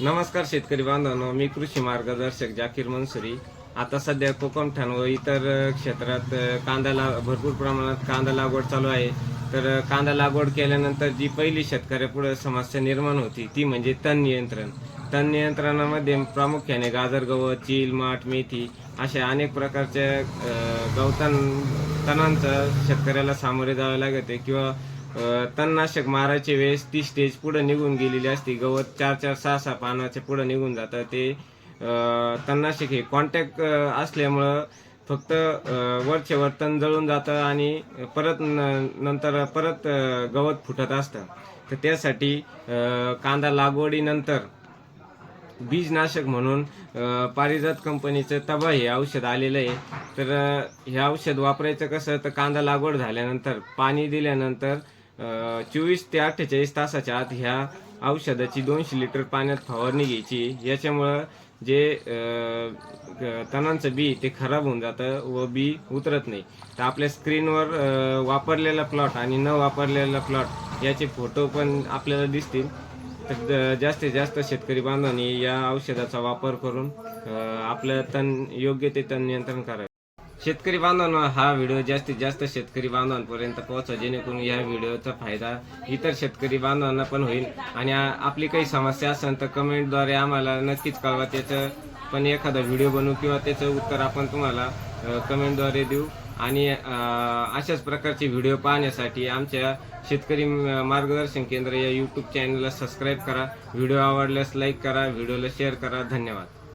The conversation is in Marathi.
नमस्कार शेतकरी बांधवांनो मी कृषी मार्गदर्शक जाकीर मनसुरी. आता सध्या कोकमठाण व इतर क्षेत्रात अ, कांद्याला भरपूर प्रमाणात कांदा लागवड चालू आहे. तर कांदा लागवड केल्यानंतर जी पहिली शेतकऱ्यापुढे समस्या निर्माण होती ती म्हणजे तण नियंत्रण. तण नियंत्रणामध्ये प्रामुख्याने गाजर गवत चील माठ मेथी अशा अनेक प्रकारच्या गवतां तणांचं शेतकऱ्याला सामोरे जावे लागते किंवा तणनाशक मारायच्या वेळेस ती स्टेज पुढं निघून गेलेली असते. गवत चार चार सहा सहा पानाचे पुढं निघून जातं. ते तणनाशक हे कॉन्टॅक्ट असल्यामुळं फक्त वरचेवर वरचे तण जळून जातं आणि परत न- नंतर परत गवत फुटत असतं. तर त्यासाठी कांदा लागवडीनंतर बीजनाशक म्हणून पारिजात कंपनीचं तबा हे औषध आलेलं आहे. तर हे औषध वापरायचं कसं? तर कांदा लागवड झाल्यानंतर पाणी दिल्यानंतर चोवीस ते अठ्ठेचाळीस तासाच्या आत ह्या औषधाची दोनशे लिटर पाण्यात फवारणी घ्यायची. याच्यामुळं जे तणांचं बी ते खराब होऊन जातं व बी उतरत नाही. तर आपल्या स्क्रीनवर वापरलेला प्लॉट आणि न वापरलेला प्लॉट याचे फोटो पण आपल्याला दिसतील. तर जास्तीत जास्त शेतकरी बांधवांनी या औषधाचा वापर करून आपलं तण योग्य ते तण नियंत्रण करावे. शेतकरी बांधवांना हा व्हिडिओ जास्तीत जास्त शेतकरी बांधवांपर्यंत पोहोचा जेणेकरून या व्हिडिओचा फायदा इतर शेतकरी बांधवांना पण होईल. आणि आपली काही समस्या असेल तर कमेंटद्वारे आम्हाला नक्कीच कळवा. त्याचं पण एखादा व्हिडिओ बनवू किंवा त्याचं उत्तर आपण तुम्हाला कमेंटद्वारे देऊ. आणि अशाच प्रकारचे व्हिडिओ पाहण्यासाठी आमच्या शेतकरी मार्गदर्शन केंद्र या यूट्यूब चॅनलला सबस्क्राईब करा. व्हिडिओ आवडल्यास लाईक करा व्हिडिओला शेअर करा. धन्यवाद.